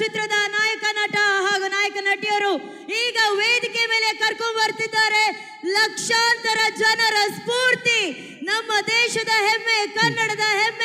ಚಿತ್ರದ ನಾಯಕ ನಟ ಹಾಗೂ ನಾಯಕ ನಟಿಯರು ಈಗ ವೇದಿಕೆ ಮೇಲೆ ಕರ್ಕೊಂಡು ಬರ್ತಿದ್ದಾರೆ. ಲಕ್ಷಾಂತರ ಜನರ ಸ್ಫೂರ್ತಿ ನಮ್ಮ ದೇಶದ ಹೆಮ್ಮೆ, ಕನ್ನಡದ ಹೆಮ್ಮೆ.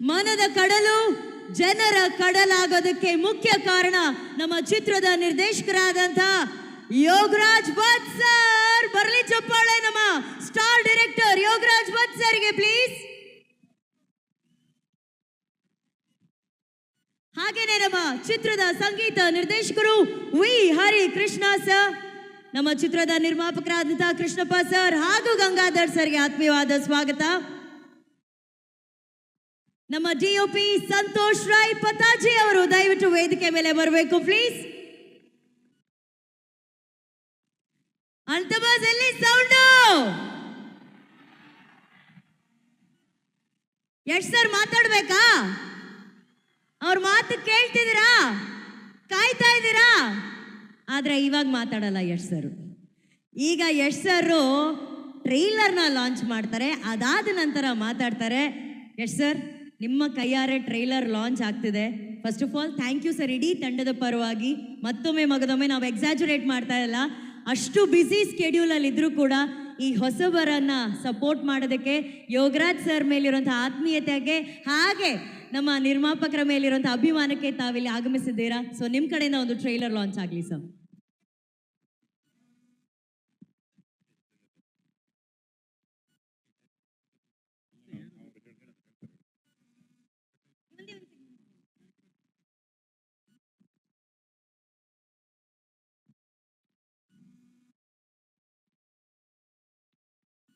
ಮನದ ಕಡಲು ಜನರ ಕಡಲಾಗೋದಕ್ಕೆ ಮುಖ್ಯ ಕಾರಣ ನಮ್ಮ ಚಿತ್ರದ ನಿರ್ದೇಶಕರಾದಂತ ಯೋಗರಾಜ್ ಭಟ್ ಸರ್. ಬರಲಿ ಚಪ್ಪಾಳೆ ನಮ್ಮ ಸ್ಟಾರ್ ಡೈರೆಕ್ಟರ್ ಯೋಗರಾಜ್ ಭಟ್ ಸರ್ಗೆ ಪ್ಲೀಸ್ ಹಾಗೇನೆ ನಮ್ಮ ಚಿತ್ರದ ಸಂಗೀತ ನಿರ್ದೇಶಕರು ವಿ. ಹರಿ ಕೃಷ್ಣ ಸರ್. ನಮ್ಮ ಚಿತ್ರದ ನಿರ್ಮಾಪಕರಾದಂತಹ ಕೃಷ್ಣಪ್ಪ ಸರ್ ಹಾಗೂ ಗಂಗಾಧರ್ ಸರ್ಗೆ ಆತ್ಮೀಯವಾದ ಸ್ವಾಗತ. ನಮ್ಮ ಡಿಒಪಿ ಸಂತೋಷ್ ರಾಯ್ ಪತಾಜಿ ಅವರು, ದಯವಿಟ್ಟು ವೇದಿಕೆ ಮೇಲೆ ಬರಬೇಕು ಪ್ಲೀಸ್ ಅಂತಬಾಸ್ ಎಲ್ಲಿ ಸೌಂಡು ಯಶ್ ಸರ್ ಮಾತಾಡ್ಬೇಕಾ? ಅವ್ರ ಮಾತು ಕೇಳ್ತಿದ್ದೀರಾ? ಕಾಯ್ತಾ ಇದ್ದೀರಾ? ಆದ್ರೆ ಇವಾಗ ಮಾತಾಡಲ್ಲ ಯಶ್ ಸರ್ ಈಗ ಯಶ್ ಸರ್ ಟ್ರೈಲರ್ನ ಲಾಂಚ್ ಮಾಡ್ತಾರೆ, ಅದಾದ ನಂತರ ಮಾತಾಡ್ತಾರೆ. ಯಶ್ ಸರ್ ನಿಮ್ಮ ಕೈಯಾರೆ ಟ್ರೈಲರ್ ಲಾಂಚ್ ಆಗ್ತಿದೆ. First of all thank you sir ಇಡೀ ತಂಡದ ಪರವಾಗಿ ಮತ್ತೊಮ್ಮೆ ಮಗದೊಮ್ಮೆ ನಾವು ಎಕ್ಸಾಜುರೇಟ್ ಮಾಡ್ತಾ ಇಲ್ಲ. ಅಷ್ಟು ಬ್ಯುಸಿ ಸ್ಕೆಡ್ಯೂಲಲ್ಲಿ ಇದ್ರೂ ಕೂಡ ಈ ಹೊಸಬರನ್ನ ಸಪೋರ್ಟ್ ಮಾಡೋದಕ್ಕೆ ಯೋಗರಾಜ್ ಸರ್ ಮೇಲಿರುವಂತಹ ಆತ್ಮೀಯತೆಗೆ ಹಾಗೆ ನಮ್ಮ ನಿರ್ಮಾಪಕರ ಮೇಲಿರುವಂತಹ ಅಭಿಮಾನಕ್ಕೆ ತಾವಿಲ್ಲಿ ಆಗಮಿಸಿದ್ದೀರಾ? ಸೊ ನಿಮ್ಮ ಕಡೆಯಿಂದ ಒಂದು ಟ್ರೈಲರ್ ಲಾಂಚ್ ಆಗಲಿ sir